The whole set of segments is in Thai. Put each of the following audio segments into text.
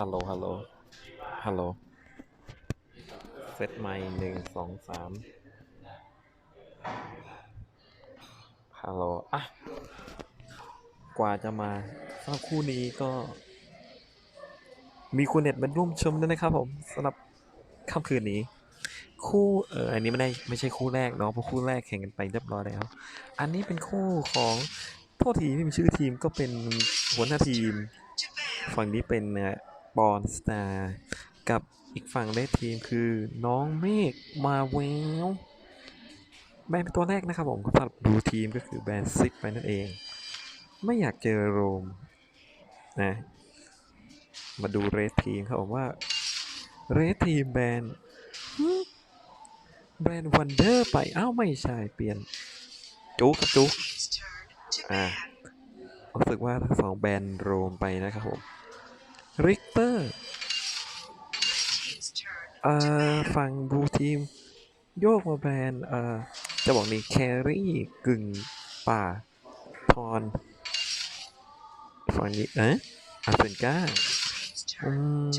ฮัลโหล ฮัลโหล ฮัลโหล เซตไมค์หนึ่งสองสามฮัลโหล อะ กว่าจะมาสำหรับคู่นี้ก็ มีคุณเน็ตมาร่วมชมด้วยนะครับผมสำหรับค่ำคืนนี้ คู่เอออันนี้ไม่ได้ไม่ใช่คู่แรกเนาะเพราะคู่แรกแข่งกันไปเรียบร้อยแล้ว อันนี้เป็นคู่ของโทษทีไม่มีชื่อทีมก็เป็นหัวหน้าทีม ฝั่งนี้เป็น บอลสตาร์กับอีกฝั่งได้ทีมคือน้องเมฆมาแววแบนเป็นตัวแรกนะครับผมสำหรับดูทีมก็คือแบรนด์ซิกไปนั่นเอง ไม่อยากเจอโรมนะมาดูเรสทีมครับผมว่าเรสทีมแบรนฮึแบรนด์วันเดอร์ไปอ้าวไม่ใช่เปลี่ยน จุกจุกอ่ารู้สึกว่าทั้งสองแบรนด์โรมไปนะครับผม ริกเตอร์เอ่อฝั่งบูทีม โยกมาแบรนด์เอ่อจะบอกนี่แครี่กึ่งป่าทอนฝั่งนี้เอ๊ะอาเซนก้าอืม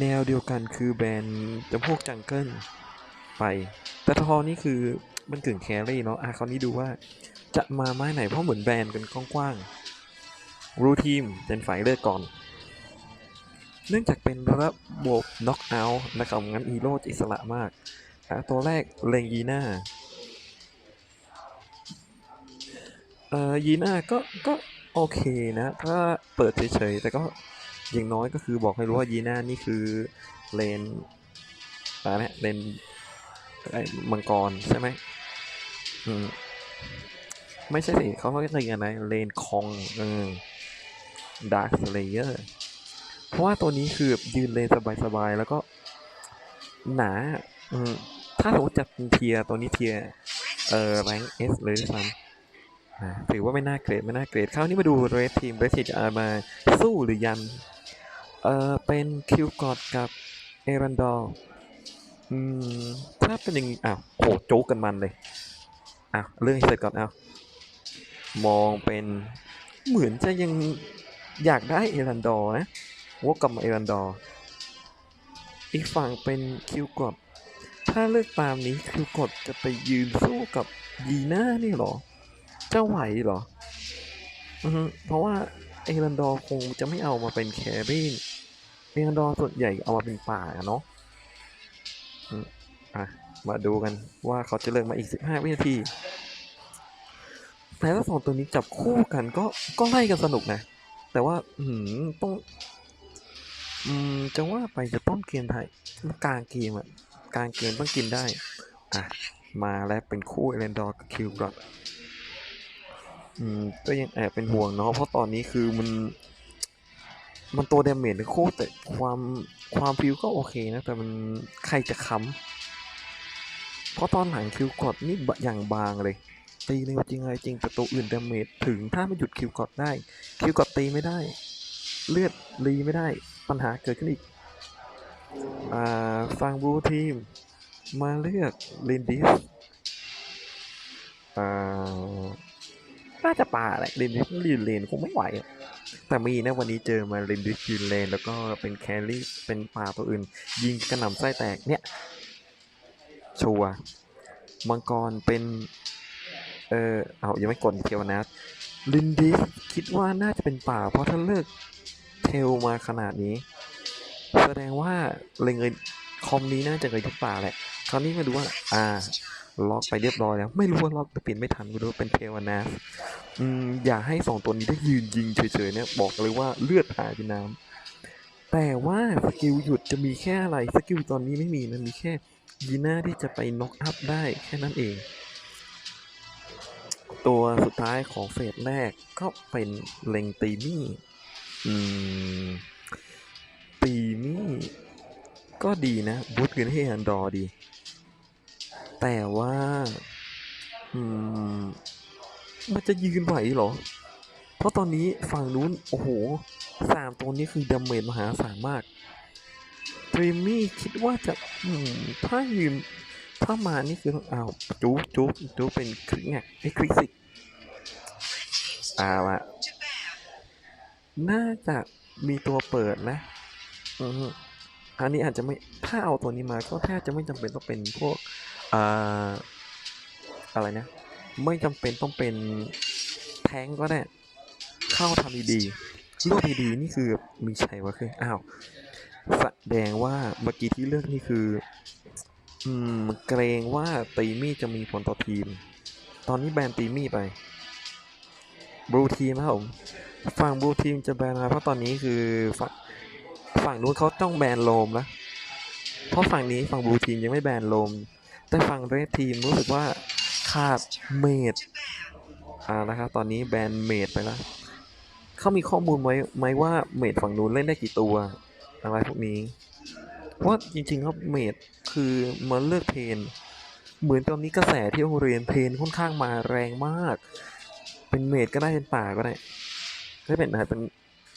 แนวเดียวกันคือแบรนด์จำพวกจังเกิลไป แต่ทอนี่คือมันกึ่งแครี่เนาะอะคราวนี้ดูว่าจะมาไม้ไหนเพราะเหมือนแบรนด์กันกว้างๆรูทีมเป็นฝ่ายเลือกก่อน เนื่องจากเป็นระบบน็อกเอาท์นะครับงั้นอีโร่จะอิสระมากอะตัวแรกเลงยีน่าเอ่อยีน่าก็ก็โอเคนะ ถ้าเปิดเฉยๆ แต่ก็อย่างน้อยก็คือบอกให้รู้ว่ายีน่านี่คือเลนอะไรนะเลนไอ้มังกรใช่ไหมอืมไม่ใช่สิเขาเขาเรียกอะไรเลนคองเออดาร์คเลเยอร์ เพราะว่าตัวนี้คือยืนเลนสบายๆ แล้วก็หนาถ้าสมมติจัดเทียตัวนี้เทียเอ่อแรงเอสเลยด้ซ้ำถือว่าไม่น่าเกรดไม่น่าเกรดคราวนี้มาดูเรดทีมเรดทีมจะเอามาสู้หรือยัน เอ่อ เป็นคิวกอดกับเอรันดอร์อืมถ้าเป็นอย่างอ้าวโหโจ๊กกันมันเลยอ้าวเรื่องให้เสร็จก่อนเอามองเป็นเหมือนจะยังอยากได้เอรันดอร์นะ วกกลับมาเอรันดอร์ อีกฝั่งเป็นคิวกดถ้าเลือกตามนี้คิวกดจะไปยืนสู้กับยีน่านี่หรอ จะไหวหรอ อือเพราะว่าเอรันดอร์คงจะไม่เอามาเป็นแครี่เอรียงดอร์ส่วนใหญ่เอามาเป็นป่าเนาะอะ มาดูกันว่าเขาจะเลือกมาอีก 15 วินาทีแต่ถ้าสองตัวนี้จับคู่กันก็ก็ไล่กันสนุกนะ แต่ว่า อืมต้อง อืมจะว่าไปจะต้นเกมไทยกลางเกมอะกลางเกมต้องกินได้ อะ มาแล้วเป็นคู่เอเลนดอร์กับคิวบรัดอืมก็ยังแอบเป็นห่วงเนาะเพราะตอนนี้คือมัน มันตัวเดเมจในคู่แต่ความความฟิวก็โอเคนะแต่มันใครจะค้ำเพราะตอนหลังคิวกดนี่อย่างบางเลย ตีเร็วจริงอะไรจริงแต่ตัวอื่นเดเมจถึงถ้าไม่หยุดคิวกดได้ คิวกดตีไม่ได้ เลือดรีไม่ได้ ปัญหาเกิดขึ้นอีกอ่าฟังบูทีม มาเลือกลินดิสอ่าน่าจะป่าแหละลินดิสลีนเลนคงไม่ไหว แต่มีนะวันนี้เจอมาลินดิสยืนเลน แล้วก็เป็นแครี่เป็นป่าตัวอื่น ยิงกระหน่ำไส้แตกเนี่ย ชัวมังกรเป็นเออเอายังไม่กดเทวนัสลินดิสคิดว่าน่าจะเป็นป่า เพราะถ้าเลิก เทลมาขนาดนี้ แสดงว่าเล็งเลยคอมนี้น่าจะเลยทุกป่าแหละ คราวนี้มาดูว่า อ่า ล็อกไปเรียบร้อยแล้ว ไม่รู้ว่าล็อกจะเปลี่ยนไม่ทันไม่รู้เป็นเทวนัสอืมอย่าให้สองตัวนี้ได้ยืนยิงเฉยๆเนี่ยบอกเลยว่าเลือดหายเป็นน้ำแต่ว่าสกิลหยุดจะมีแค่อะไร สกิลตอนนี้ไม่มีนะมีแค่ยีน่าที่จะไปน็อกอัพได้แค่นั้นเอง ตัวสุดท้ายของเฟสแรกก็เป็นเลงตีมี่ อืมตีมี่ก็ดีนะบูทเงินให้ฮันดอร์ดี แต่ว่า อืม มันจะยืนไหวเหรอ เพราะตอนนี้ฝั่งนู้น โอ้โหสามตัวนี้คือดาเมจมหาศาลมากทรีมี่คิดว่าจะ อืม ถ้ายืนถ้ามานี่คือต้องอ้าวจูจูจูเป็นคลิกไงไอ้คลิกสิเอาละ น่าจะมีตัวเปิดนะอืออันนี้อาจจะไม่ถ้าเอาตัวนี้มาก็แทบจะไม่จำเป็นต้องเป็นพวกอ่าอะไรนะ ไม่จำเป็นต้องเป็นแท้งก็ได้ เข้าทำดีๆรวบดีๆนี่คือมีชัยวะคืออ้าวแสดงว่าเมื่อกี้ที่เลือกนี่คือ อืมเกรงว่าตีมี่จะมีผลต่อทีม ตอนนี้แบนตีมี่ไปบลูทีมครับผม ฝั่งบลูทีมจะแบนอะไรเพราะตอนนี้คือฝั่งฝั่งนู้นเขาต้องแบนโลมแล้วเพราะฝั่งนี้ฝั่งบลูทีมยังไม่แบนโลม แต่ฝั่งเรดทีมรู้สึกว่าขาดเมดอ่านะครับตอนนี้แบนเมดไปแล้วเขามีข้อมูลไว้ไหมว่าเมดฝั่งนู้นเล่นได้กี่ตัว อะไรพวกนี้เพราะจริงๆครับเมดคือมันเลือกเพนเหมือนตอนนี้กระแสที่โรงเรียนเพนค่อนข้างมาแรงมาก เป็นเมดก็ได้เป็นป่าก็ได้ ไม่เป็นอะเป็น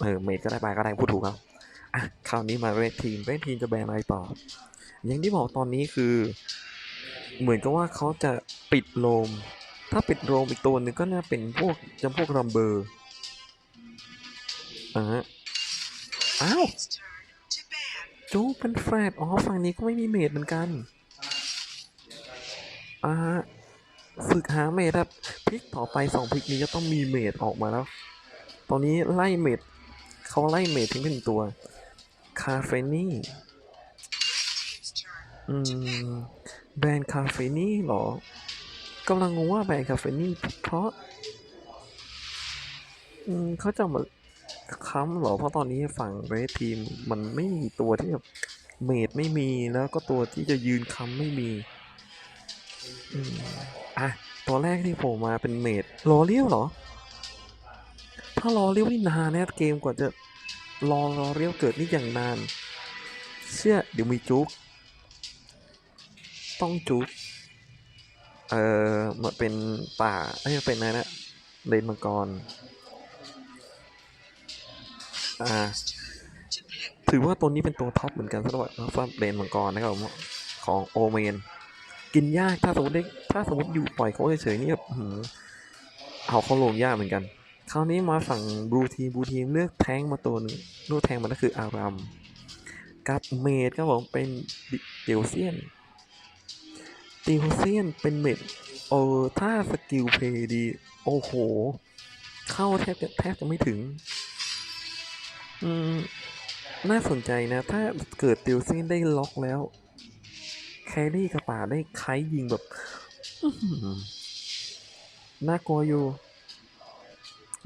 เออเมดก็ได้ไปก็ได้พูดถูกครับอะคราวนี้มาเรดทีมเรดทีมจะแบนอะไรต่อ อย่างที่บอกตอนนี้คือ เหมือนกับว่าเขาจะปิดโลม ถ้าปิดโลมอีกตัวหนึ่งก็น่าเป็นพวกจำพวกรัมเบอร์อะอ้าวจูเป็นแฟรดอ๋อฝั่งนี้ก็ไม่มีเมดเหมือนกันอ่าฝึกหาเมดครับพลิกต่อไปสองพลิกนี้จะต้องมีเมดออกมาแล้ว ตอนนี้ไล่เมดเขาไล่เมดทิ้งไปหนึ่งตัว คาเฟนี่อืมแบรนด์คาเฟนี่เหรอกำลังงงว่าแบรนด์คาเฟนี่เพราะ อืมเขาจะมาค้ำเหรอเพราะตอนนี้ฝั่งเรทีมมันไม่มีตัวที่แบบเมดไม่มีแล้วก็ตัวที่จะยืนค้ำไม่มีอืมอะตัวแรกที่ผล่มาเป็นเมดรอเลี้ยวเหรอ ถ้ารอเลี้ยวนี่นานนะเกมกว่าจะรอรอเลี้ยวเกิดนี่อย่างนาน เชื่อเดี๋ยวมีจุกต้องจุกเออมาเป็นป่าเอ้ยเป็นอะไรนะเลนมังกรอ่าถือว่าตัวนี้เป็นตัวท็อปเหมือนกันสำหรับสำหรับเลนมังกรนะครับผมของโอเมนกินยากถ้าสมมติถ้าสมมติอยู่ปล่อยเขาเฉยๆนี่แบบเอาเขาลงยากเหมือนกัน คราวนี้มาฝั่งบลูทีมบลูทีมเลือกแทงมาตัวหนึ่งเลือกแทงมันก็คืออารามกับเมดครับผมเป็นเดลเซียนเดลเซียนเป็นเมดเออถ้าสกิลเพย์ดี โอ้โห เข้าแทบจะแทบจะไม่ถึง อืม น่าสนใจนะ ถ้าเกิดเดลเซียนได้ล็อกแล้ว แครี่กระป่าได้ไคยิงแบบน่ากลัวอยู่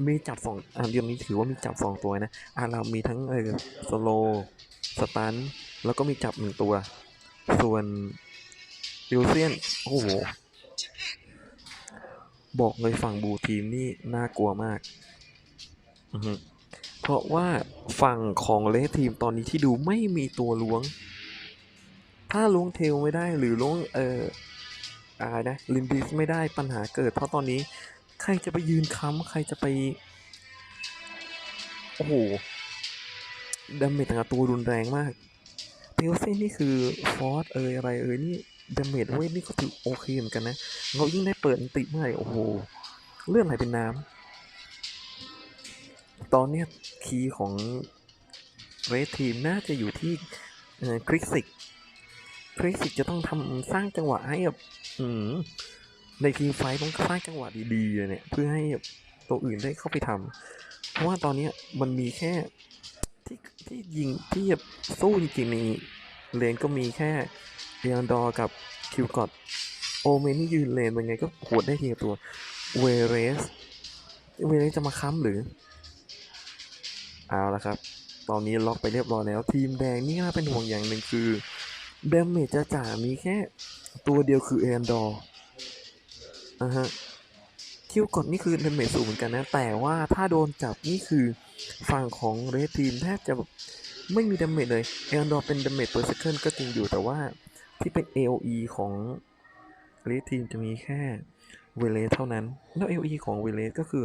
มีจับสองอ่าเดียวนี้ถือว่ามีจับสองตัวนะอ่าเรามีทั้งเออสโลสตันแล้วก็มีจับหนึ่งตัว ส่วนดิวเซียน โอ้โห บอกเลยฝั่งบูทีมนี่น่ากลัวมาก เพราะว่าฝั่งของเลทีมตอนนี้ที่ดูไม่มีตัวล้วง ถ้าล้วงเทลไม่ได้หรือล้วงเอออะไรนะลินดิสไม่ได้ปัญหาเกิด เพราะตอนนี้ ใครจะไปยืนค้ำใครจะไป โอ้โหดาเมจแต่ละตัวรุนแรงมากเทลเซ่นนี่คือฟอสเอยอะไรเอยนี่ดาเมจเวทนี่ก็ถือโอเคเหมือนกันนะเรายิ่งได้เปิดติเมื่อไหร่โอ้โหเลื่อนไหลเป็นน้ำตอนเนี้ยคีย์ของเรดทีมน่าจะอยู่ที่คริกซิกคริสิกจะต้องทำสร้างจังหวะให้แบบอืม ในทีมไฟต้องสร้างจังหวะดีๆเนี่ย เพื่อให้ตัวอื่นได้เข้าไปทำเพราะว่าตอนเนี้มันมีแค่ที่ที่ยิงที่แบสู้จริงๆในเลนก็มีแค่เรียนดอร์กับคิวกอดโอเมนนี่ยืนเลนเป็นไงก็โหดได้ทีละตัวเวเรสเวเรสจะมาค้ำหรือ เอาละครับ ตอนนี้ล็อกไปเรียบร้อยแล้ว ทีมแดงนี่น่าเป็นห่วงอย่างหนึ่งคือเดมเมจจะจ่ามีแค่ตัวเดียวคือเอนดอร์ อะฮะคิวกดนี่คือเดมเมจสูงเหมือนกันนะ แต่ว่าถ้าโดนจับนี่คือฝั่งของเรดทีมแทบจะแบบไม่มีดมเมจเลยเอนดอร์เป็นดมเมจเปอร์เซคันก็จริงอยู่แต่ว่าที่เป็น AOE ของเรดทีมจะมีแค่เวเลสเท่านั้น แล้ว AOE ของเวเลสก็คือ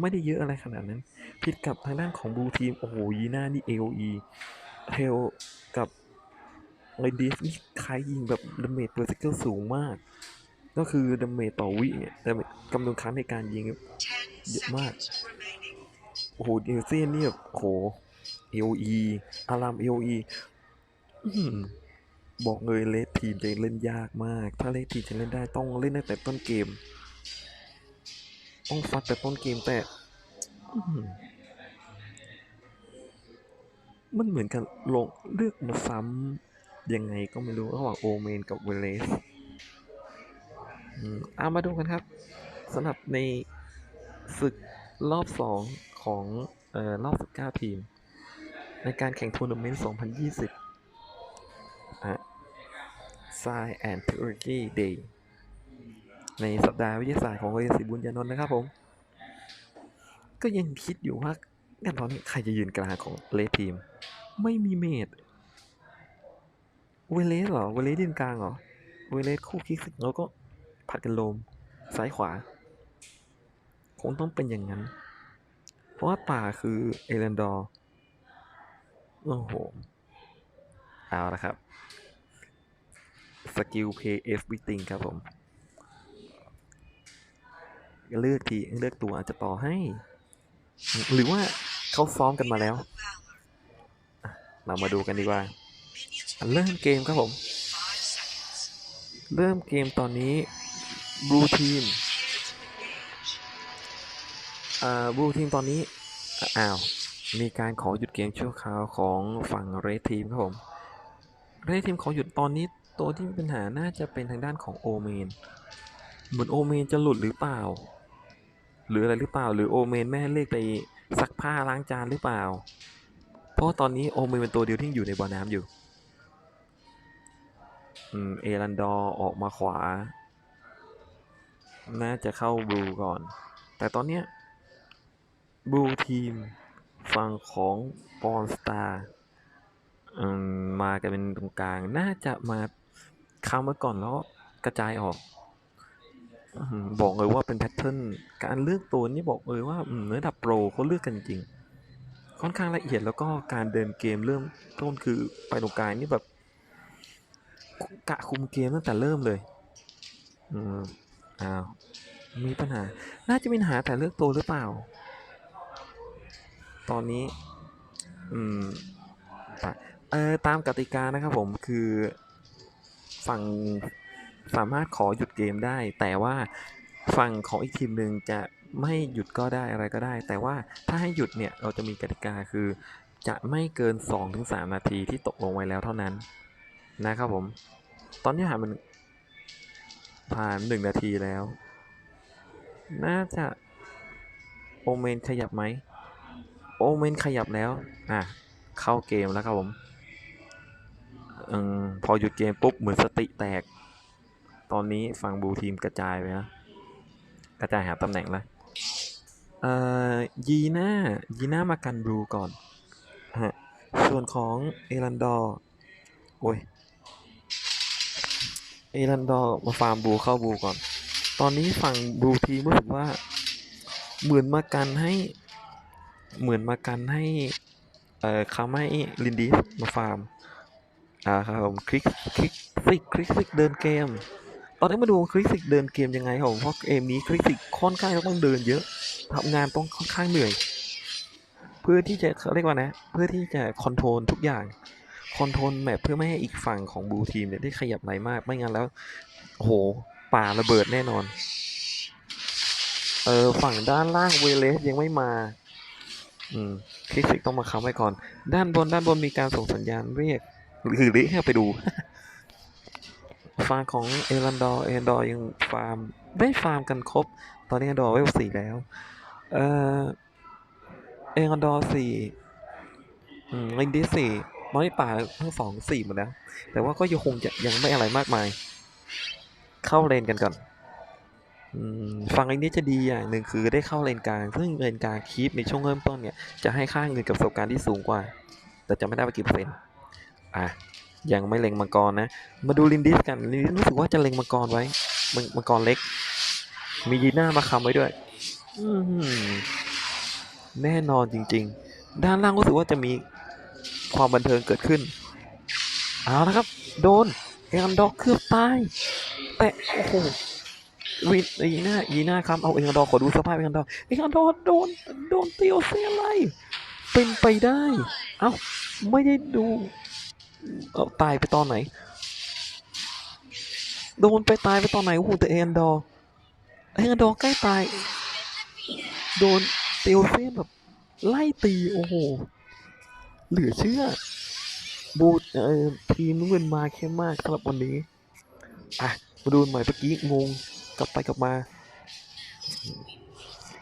ไม่ได้เยอะอะไรขนาดนั้น ผิดกับทางด้านของบลูทีม โอ้โหยีน่านี่ AOE เทลกับไอดีฟนี่คล้ายยิงแบบดาเมจเปอร์เซกเกอร์สูงมาก ก็คือดาเมจต่อวิเนี่ยแต่กำลังครั้งในการยิงเยอะมาก โอ้โหเดลเซียนนี่แบบโอ้โห AOE อาราม AOE อื้อหือบอกเลยเลสทีมจะเล่นยากมาก ถ้าเลสทีมจะเล่นได้ต้องเล่นตั้งแต่ต้นเกม ต้องฟัดแต่ต้นเกมแต่มันเหมือนกันลงเลือกมาซ้ำยังไงก็ไม่รู้ระหว่างโอเมนกับเวเลส เอามาดูกันครับสำหรับในศึกรอบ 2 ของออรอบ 19 ทีม ในการแข่งทัวร์นาเมนต์ 2020อะ Science and Technology Day ในสัปดาห์วิทยาศาสตร์ของโรงเรียนศรีบุญญานนท์นะครับผม ก็ยังคิดอยู่ว่างั้นตอนนี้ใครจะยืนกลางของเลทีม ไม่มีเมดเวเลสเหรอ เวเลสยืนกลางเหรอ เวเลสคู่คิกสิแล้วก็ ผัดกันลม ซ้ายขวา คงต้องเป็นอย่างนั้น เพราะว่าป่าคือเอเลนดอร์โอ้โห เอาละครับ สกิลเพย์เอฟวิติงครับผม เลือกที เลือกตัวอาจจะต่อให้ หรือว่าเขาซ้อมกันมาแล้ว เรามาดูกันดีกว่า เริ่มเกมครับผม เริ่มเกมตอนนี้ บลูทีมอ่าบลูทีมตอนนี้อ้าวมีการขอหยุดเกมชั่วคราวของฝั่งเรดทีมครับผมเรดทีมขอหยุดตอนนี้ตัวที่มีปัญหาน่าจะเป็นทางด้านของโอเมนเหมือนโอเมนจะหลุดหรือเปล่า หรืออะไรหรือเปล่า หรือโอเมนแม่ให้เลขไปซักผ้าล้างจานหรือเปล่า เพราะตอนนี้โอเมนเป็นตัวเดียวที่อยู่ในบ่อน้ำอยู่อืมเอรันดอร์ออกมาขวา น่าจะเข้าบลูก่อน แต่ตอนเนี้ยบลูทีมฝั่งของปอนสตาร์มากันเป็นตรงกลาง น่าจะมาค้ำไว้ก่อนแล้วกระจายออกอบอกเลยว่าเป็นแพทเทิร์นการเลือกตัวนี่บอกเลยว่าอืมระดับโปรเขาเลือกกันจริง ค่อนข้างละเอียดแล้วก็การเดินเกมเริ่มต้นคือไปตรงกลางนี่แบบกะคุมเกมตั้งแต่เริ่มเลย อ้าว มีปัญหา น่าจะมีปัญหาแต่เลือกตัวหรือเปล่า ตอนนี้ อืมเออตามกติกานะครับผมคือฝั่งสามารถขอหยุดเกมได้ แต่ว่าฝั่งของอีกทีมหนึ่งจะไม่หยุดก็ได้อะไรก็ได้ แต่ว่าถ้าให้หยุดเนี่ยเราจะมีกติกาคือ จะไม่เกิน 2-3 นาทีที่ตกลงไว้แล้วเท่านั้นนะครับผม ตอนนี้ผ่ามัน ผ่านหนึ่งนาทีแล้ว น่าจะโอเมนขยับไหมโอเมนขยับแล้ว อะ เข้าเกมแล้วครับผมอพอหยุดเกมปุ๊บเหมือนสติแตก ตอนนี้ฝั่งบลูทีมกระจายไปนะกระจายหาตำแหน่งแล้วเอ่อยีน่ายีน่ามากันบลูก่อนฮะส่วนของเอรันดอร์โอ้ย เอรันดอมาฟาร์มบูเข้าบูก่อน ตอนนี้ฝั่งบูทีมรู้สึกว่า เหมือนมากันให้ เหมือนมากันให้ เอ่อเขาไมลินดิสมาฟาร์ม อ่าครับผมคลิกคลิกซิกคลิกซิกเดินเกม ตอนนี้มาดูคลิกซิกเดินเกมยังไงครับผมเพราะเกมนี้คลิกซิกค่อนข้างต้องเดินเยอะทำงานต้องค่อนข้างเหนื่อย เพื่อที่จะเขาเรียกว่านะ เพื่อที่จะคอนโทรลทุกอย่าง อนโทรลแมปเพื่อไม่ให้อีกฝั่งของบลูทีมเนี่ยได้ขยับไหลมาก ไม่งั้นแล้วโหป่าระเบิดแน่นอน เออฝั่งด้านล่างเวเลสยังไม่มา อืมคลิกซิกต้องมาค้ำไว้ก่อน ด้านบนด้านบนมีการส่งสัญญาณเรียก หรือเรียกให้ไปดูฟาร์มของเอรันดอร์เอรันดอร์ยังฟาร์มได้ฟาร์มกันครบ ตอนนี้เอรันดอร์เวลสี่แล้ว เออเอรันดอร์สี่อืมลินดิสสี่ มอนิป่าทั้งสองสี่หมดแล้วแต่ว่าก็ยังคงจะยังไม่อะไรมากมาย เข้าเลนกันก่อนฟังอันนี้จะดีอย่างหนึ่งคือได้เข้าเลนกลาง ซึ่งเลนกลางคีปในช่วงเริ่มต้นเนี่ยจะให้ค่าเงินกับประสบการณ์ที่สูงกว่า แต่จะไม่ได้ไปกี่เปอร์เซ็นต์อะยังไม่เล็งมังกรนะ มาดูลินดิสกันลินดิสรู้สึกว่าจะเล็งมังกรไว้มังมังกรเล็ก มียีน่ามาคำไว้ด้วยอืแน่นอนจริง ๆ ด้านล่างรู้สึกว่าจะมี ความบันเทิงเกิดขึ้น เอาละครับ โดนเอรันดอกเกือบตายแต่โอ้โหวินยีน่ายีน่าครับเอาเอรันดอร์ขอดูสภาพเอรันดอร์เอรันดอร์โดนโดนเตียวเสียอะไรเป็นไปได้ เอ้าไม่ได้ดูเอาตายไปตอนไหน โดนไปตายไปตอนไหนโอ้โหแต่เอ็นดอร์เอ็นดอร์ใกล้ตาย โดนเตลเซียนแบบไล่ตีโอ้โห เหลือเชื่อ บูเอ่อทีมน้ำเงินมาเข้มากสำหรับวันนี้ อะ มาดูใหม่เมื่อกี้งงกลับไปกลับมา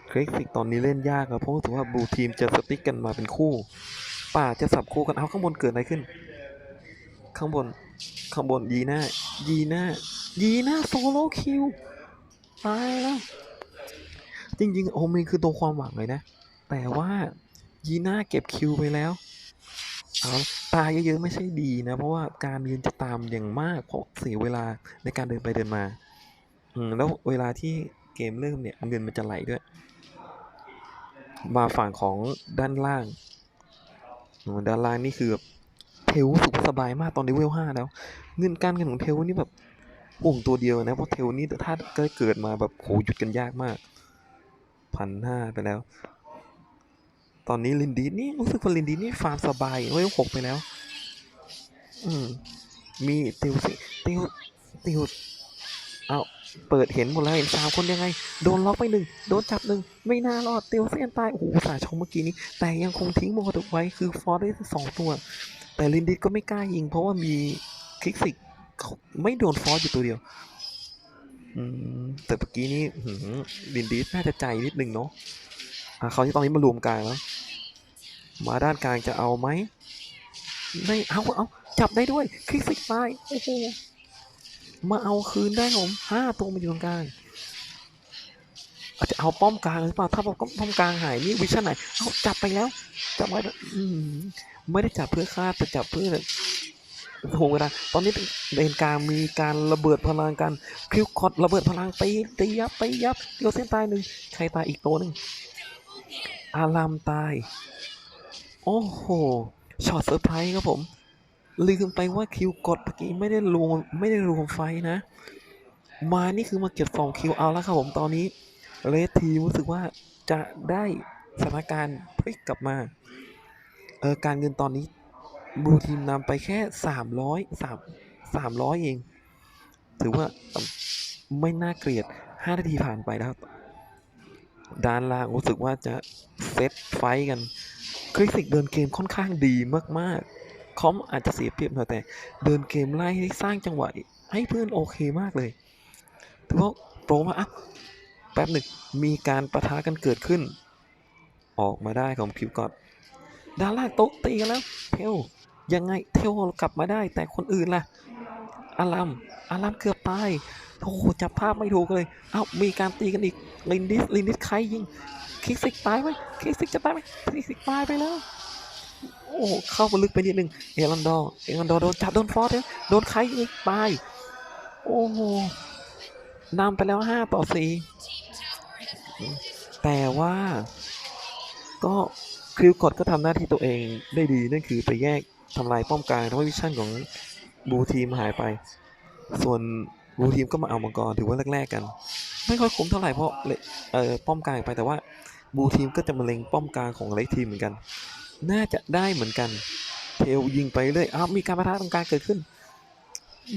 เครกซิกตอนนี้เล่นยากอะเพราะรู้สึกว่าบูทีมจะสติ๊กกันมาเป็นคู่ ป่าจะสับคู่กันเอาข้างบนเกิดอะไรขึ้น ข้างบนข้างบนยีน่ายีน่ายีน่าโซโล่คิวตายแล้วจริงๆโอเมนคือตัวความหวังเลยนะ แต่ว่ายีน่าเก็บคิวไปแล้ว ตายเยอะๆไม่ใช่ดีนะ เพราะว่าการยืนจะตามอย่างมากเพราะเสียเวลาในการเดินไปเดินมาอืมแล้วเวลาที่เกมเริ่มเนี่ยเงินมันจะไหลด้วย มาฝั่งของด้านล่าง ด้านล่างนี่คือแบบเทลสึกว่าสบายมากตอนเลเวลห้าแล้ว เงินการเงินของเทลนี่แบบห่วงตัวเดียวนะ เพราะเทลนี่ถ้าเกิดมาแบบโหหยุดกันยากมากพันห้าไปแล้ว ตอนนี้ลินดีนี่รู้สึกว่าลินดีนี่ฟาร์มสบายเว้ยหกไปแล้ว อืม มีติวสิติวติวเอาเปิดเห็นหมดแล้วเห็นสามคนยังไง โดนล็อกไปหนึ่งโดนจับหนึ่งไม่น่ารอดติวเซียนตายโอ้โหสาชมเมื่อกี้นี้ แต่ยังคงทิ้งโมดไว้คือฟอร์ได้สองตัว แต่ลินดิสก็ไม่กล้ายิง เพราะว่ามีคลิกสิกไม่โดนฟอร์อยู่ตัวเดียวอืมแต่เมื่อกี้นี้อื้อหือลินดิสน่าจะใจนิดนึงเนาะ อะเขาที่ตอนนี้มารวมกลางแล้ว มาด้านกลางจะเอาไหมไม่เอาเอาจับได้ด้วยคลิกสิกตายโอ้โหมาเอาคืนได้ผมห้าตัวมาอยู่ตรงกลางอาจจะเอาป้อมกลางหรือเปล่าถ้าป้อมป้อมกลางหายนี่วิชั่นไหนเอาจับไปแล้วจับไว้แล้อืมไม่ได้จับเพื่อฆ่าแต่จับเพื่อโหเวลาตอนนี้เป็นเลนกลางมีการระเบิดพลังกันคิวคอดระเบิดพลังตีตียับตียับเดียวเส้นตายหนึ่งใครตายอีกตัวหนึ่ง อารามตาย โอ้โห ช็อตเซอร์ไพรส์ครับผม ลืมไปว่าคิวกดเมื่อกี้ไม่ได้รวมไม่ได้รวมไฟนะ มานี่คือมาเก็บสองคิวเอาแล้วครับผมตอนนี้เลสทีรู้สึกว่าจะได้สถานการณ์พลิกกลับมา เออการเงินตอนนี้บลูทีมนำไปแค่สามร้อยสามสามร้อยเอง ถือว่าไม่น่าเกลียดห้านาทีผ่านไปแล้ว ด้านล่างรู้สึกว่าจะเซตไฟกันคริสิกเดินเกมค่อนข้างดีมากๆ คอมอาจจะเสียเปรียบหน่อยแต่ เดินเกมไล่ให้สร้างจังหวะให้เพื่อนโอเคมากเลยถือว่าโปรมาอะแป๊บหนึ่งมีการประทะกันเกิดขึ้น ออกมาได้ของคิวกอดด้านล่างโต๊ะตีกันแล้วเทลยังไงเทลกลับมาได้แต่คนอื่นล่ะอารัมอารัมเกือบตาย โอ้โหจับภาพไม่ถูกเลย เอ้ามีการตีกันอีกลินดิสลินดิสใครยิงคิกซิกตายไหมคิกซิกจะตายไหมคิกซิกตายไปแล้วโอ้โหเข้ามาลึกไปนิดนึงเอรันดอร์เอรันดอร์โดนจับโดนฟอสเลยโดนใครยิงตายโอ้โหนำไปแล้วห้าต่อสี่แต่ว่า ก็คริวกดก็ทำหน้าที่ตัวเองได้ดีนั่นคือไปแยกทำลายป้อมกลางทำให้วิชั่นของบูทีมหายไป ส่วน บูทีมก็มาเอามังกรถือว่าแรกๆกัน ไม่ค่อยคุ้มเท่าไหร่เพราะเอ่อป้อมกลางไปแต่ว่าบูทีมก็จะมาเล็งป้อมกลางของเล็กทีมเหมือนกัน น่าจะได้เหมือนกันเทลยิงไปเรื่อยอ้าวมีการประทะตรงกลางเกิดขึ้น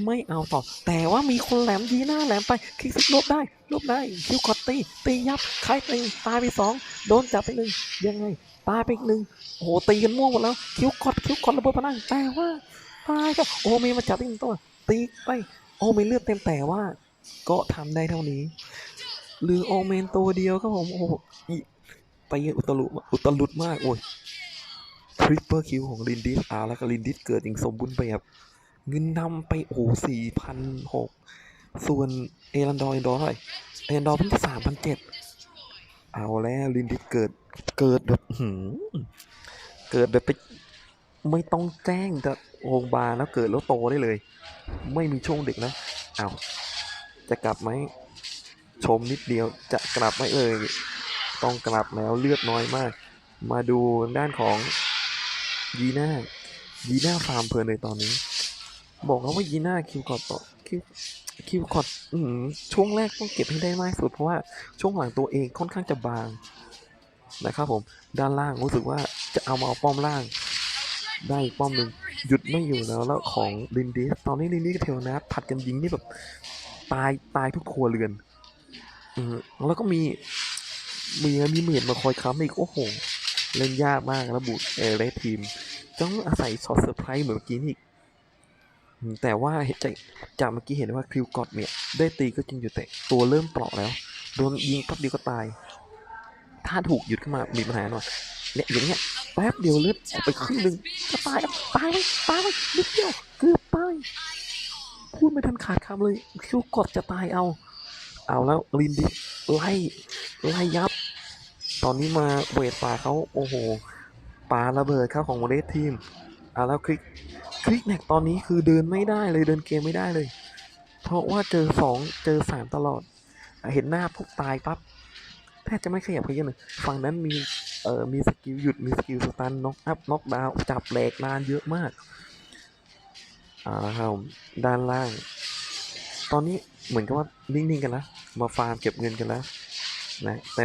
ไม่เอาต่อ แต่ว่ามีคนแหลมยีหน้าแหลมไปคลิกซิกลบได้ลบได้คิวคอตตีตียับใครตีตายไปสองโดนจับไปหนึ่งยังไงตายไปอีกหนึ่งโอ้โหตีกันม่วงหมดแล้วคิวคอตคิวคอตระเบิดพลังแต่ว่าตายครับโอเมนมาจับอีกตัวตีไป โอเมนเลือดเต็มแต่ว่าก็ทำได้เท่านี้ หรือโอเมนตัวเดียวครับผมโอ้โหไปอุตลุอุตลุดมากโอ้ยทริปเปอร์คิวของลินดิสอาแล้วก็ลินดิสเกิดอย่างสมบูรณ์แบบเงินนำไปโอ้โหสี่พันหกส่วนเอรันดอร์เอรันดอร์เท่าไหร่เอรันดอร์เพิ่งสามพันเจ็ดเอาแล้วลินดิสเกิดเกิดแบบหืมเกิดแบบไป ไม่ต้องแจ้งจะโรงพยาบาลแล้วเกิดแล้วโตได้เลย ไม่มีช่วงเด็กนะเอาจะกลับไหมชมนิดเดียวจะกลับไหมเอ่ยต้องกลับแล้วเลือดน้อยมาก มาดูด้านของยีน่ายีน่าฟาร์มเพลินเลยตอนนี้ บอกแล้วว่ายีน่าคิวคอร์ดต่อคิวคิวคอร์ดช่วงแรกต้องเก็บให้ได้มากสุดเพราะว่าช่วงหลังตัวเองค่อนข้างจะบางนะครับผมด้านล่างรู้สึกว่าจะเอามาเอาป้อมล่าง ได้อีกป้อมหนึ่งหยุดไม่อยู่แล้วแล้วของลินดิสตอนนี้ลินดิสกับเทวนาผัดกันยิงนี่แบบตายตายทุกครัวเรือนอแล้วก็มีมีมีเมดมาคอยค้ำอีกโอ้โห เล่นยากมากระบุเอเลทีมต้องอาศัยช็อตเซอร์ไพรส์เหมือนเมื่อกี้นี่แต่ว่าเห็นจากจากเมื่อกี้เห็นว่าคริวกอดเนี่ย ได้ตีก็จริงอยู่แต่ตัวเริ่มเปราะแล้ว โดนยิงแป๊บเดียวก็ตาย ถ้าถูกหยุดขึ้นมามีปัญหาหน่อย เนี่ยอย่างเงี้ยแป๊บเดียวเลือดออกไปครึ่งหนึ่งก็ตายอะตายไหมตายไหมนิดเดียวเกือบตายพูดไม่ทันขาดคำเลยคิวกดจะตายเอา เอาแล้วลินดิไล่ไล่ยับ ตอนนี้มาเวทป่าเขาโอ้โหปาระเบิดเข้าของเรดทีมเอาแล้วคลิกคลิกแน็กตอนนี้คือเดินไม่ได้เลยเดินเกมไม่ได้เลย เพราะว่าเจอสองเจอสามตลอด เห็นหน้าพวกตายปั๊บ แทบจะไม่ขยับขยื่นเลยฝั่งนั้นมีเอ่อมีสกิลหยุดมีสกิลสตันน็อกอัพน็อกดาวจับแหลกนานเยอะมากอ่าครับผมด้านล่าง ตอนนี้เหมือนกับว่านิ่งๆกันแล้วมาฟาร์มเก็บเงินกันแล้วนะแต่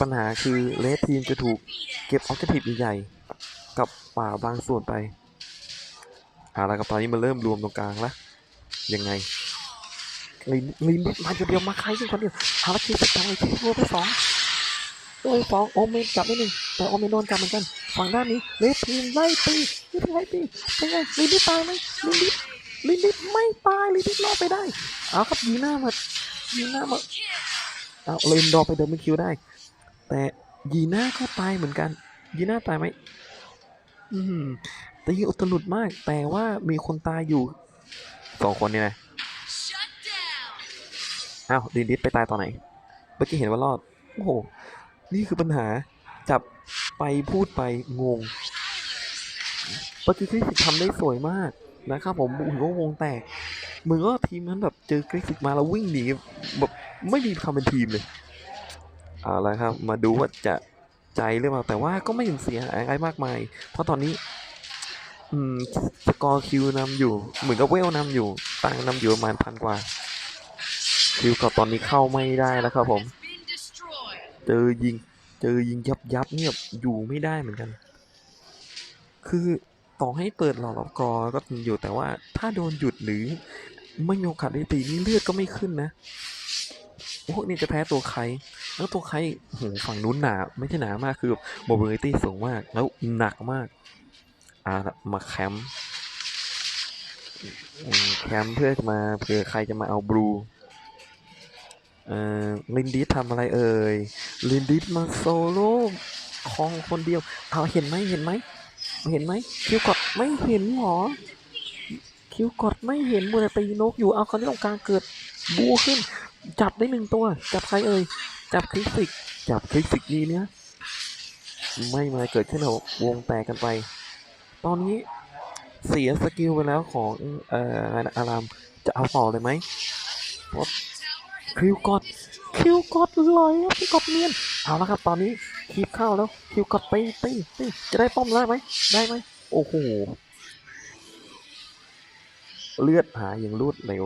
ปัญหาคือเลสทีมจะถูกเก็บออ j เจ i v ใหญ่ๆกับป่าบางส่วนไปเอาละครับตอนนี้มันเริ่มรวมตรงกลางแล้วยังไงลินลินมาเดียวมาใครกันคนเดียวหาละคีสุดท้ายที่รัวไปสอง โอ้ยสองโอเมนจับได้หนึ่งแต่โอเมนโดนจับเหมือนกันฝั่งด้านนี้เลสทีมไล่ตีเลสทีมไล่ตีเป็นไงลินดิตายไหมลินดิตลินดิตไม่ตายลินดิตรอดไปได้เอาครับยีหน้ามายีหน้ามาเอาเลนดอร์ไปเดินเป็นคิวได้ แต่ยีหน้าก็ตายเหมือนกัน ยีหน้าตายไหมอืมตีอุตลุดมาก แต่ว่ามีคนตายอยู่สองคนเนี่ยนะ Shut down. อ้าวลินดิสไปตายตอนไหน เมื่อกี้เห็นว่ารอด โอ้โห นี่คือปัญหาจับไปพูดไปงงเมื่อกี้คริสสิกทำได้สวยมากนะครับผมอุ้ยก็วงแตกเหมือนว่าทีมนั้นแบบเจอคริสสิกมาแล้ววิ่งหนีแบบไม่มีความเป็นทีมเลยเอาละครับ มาดูว่าจะใจหรือเปล่าแต่ว่าก็ไม่ถึงเสียหายอะไรมากมาย เพราะตอนนี้ อืมสกอร์คิวนำอยู่ เหมือนกับเวลนำอยู่ตังนำอยู่ประมาณพันกว่า คิวกับตอนนี้เข้าไม่ได้แล้วครับผม เจอยิง เจอยิงยับยับเนี่ยอยู่ไม่ได้เหมือนกัน คือต่อให้เปิดหลอดรอบกอก็อยู่แต่ว่า ถ้าโดนหยุดหรือ ไม่มีโอกาสได้ตีนี่เลือดก็ไม่ขึ้นนะโอ้นี่จะแพ้ตัวใคร แล้วตัวใครโหฝั่งนู้นหนา ไม่ใช่หนามากคือแบบ mobility สูงมาก แล้วหนักมาก อ่ามาแคมป์แคมป์เพื่อจะมาเผื่อใครจะมาเอาบลู ลินดิสทำอะไรเอ่ย ลินดิสมาโซโล่คองคนเดียวเอาเห็นไหมเห็นไหม เห็นไหม คิวกดไม่เห็นหรอ คิวกดไม่เห็นมัวแต่ตีนกอยู่ เอาคราวนี้ตรงกลางเกิดบูขึ้น จับได้หนึ่งตัว จับใครเอ่ย จับคริสสิก จับคริสสิกนี่เนี้ยไม่มาเกิดขึ้นหรอกวงแตกกันไป ตอนนี้เสียสกิลไปแล้วของเอ่ออาราม จะเอาต่อเลยไหม Tower คิวกดคิวกดลอยครับคิวกดเนียนเอาละครับตอนนี้คีบเข้าแล้วคิวกดตีตีตีจะได้ป้อมได้ไหมได้ไหมโอ้โหเลือดหายอย่างรวดเร็ว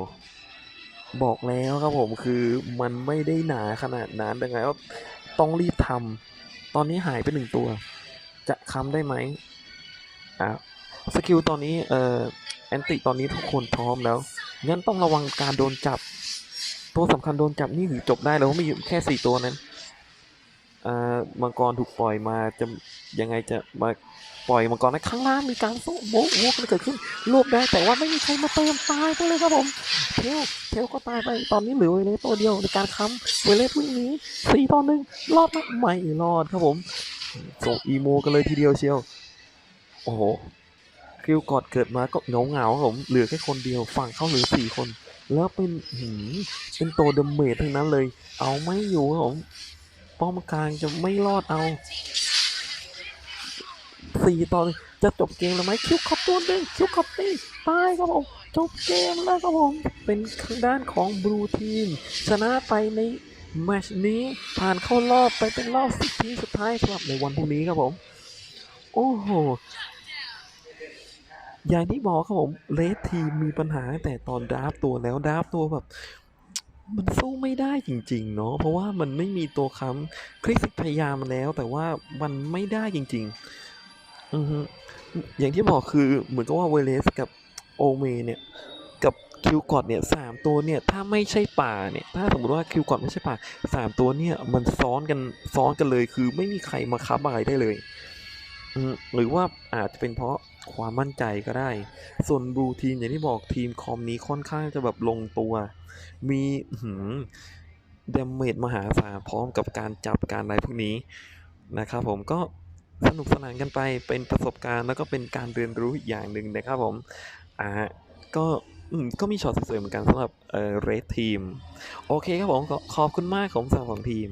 บอกแล้วครับผมคือมันไม่ได้หนาขนาดนั้นดังไงก็ต้องรีบทำตอนนี้หายไปหนึ่งตัว จะค้ำได้ไหมอะสกิลตอนนี้เอ่อแอนติตอนนี้ทุกคนพร้อมแล้วงั้นต้องระวังการโดนจับ ตัวสำคัญโดนจับนี่ถือจบได้แล้วเพราะมีอยู่แค่สี่ตัวนั้นมังกรถูกปล่อยมาจะยังไงจะมาปล่อยมังกรในข้างล่างมีการโซ่โบ๊ะโบกันเกิดขึ้นรวบได้แต่ว่าไม่มีใครมาเติมตายไปเลยครับผมเทลเทลก็ตายไปตอนนี้เหลือเวเลสตัวเดียวในการค้ำเวเลสวิ่งหนีสี่ต่อหนึ่งรอดไหมไม่รอดครับผมส่งอีโมกันเลยทีเดียวเชียว โอ้โหคิวกอดเกิดมาก็เหงาเหงาครับผมเหลือแค่คนเดียวฝั่งเขาเหลือสี่คน แล้วเป็นหืมเป็นตัวเดมเมจทั้งนั้นเลย เอาไม่อยู่ครับผมป้อมกลางจะไม่รอดเอาสี่ต่อจะจบเกมแล้วไหมคิวขับตัวหนึ่งคิวขับตีตายครับผมจบเกมแล้วครับผมเป็นทางด้านของบลูทีมชนะไปในแมชนี้ผ่านเข้ารอบไปเป็นรอบสิบทีสุดท้ายสำหรับในวันพรุ่งนี้ครับผม โอ้โห อย่างที่บอกครับผมเลสทีมมีปัญหาแต่ตอนดราฟตัวแล้วดราฟตัวแบบมันสู้ไม่ได้จริง ๆ เนาะเพราะว่ามันไม่มีตัวค้ำคริสพยายามแล้ว แต่ว่ามันไม่ได้จริง ๆ อือฮึอย่างที่บอกคือเหมือนกับว่าเวเลสกับโอเมเนี่ย กับคิวกอดเนี่ยสามตัวเนี่ยถ้าไม่ใช่ป่าเนี่ย ถ้าสมมติว่าคิวกอดไม่ใช่ป่าสามตัวเนี่ย มันซ้อนกันซ้อนกันเลย คือไม่มีใครมาคับอะไรได้เลยหรือว่าอาจจะเป็นเพราะ ความมั่นใจก็ได้ ส่วนบลูทีมอย่างที่บอกทีมคอมนี้ค่อนข้างจะแบบลงตัว มีเดมเมจมหาศาลพร้อมกับการจับการอะไรพวกนี้นะครับผมก็สนุกสนานกันไปเป็นประสบการณ์แล้วก็เป็นการเรียนรู้อีกอย่างหนึ่งนะครับผมอ่าก็ก็มีช็อตสวยๆเหมือนกันสำหรับเอ่อเรดทีม โอเคครับผมขอบคุณมากของสำหรับของทีม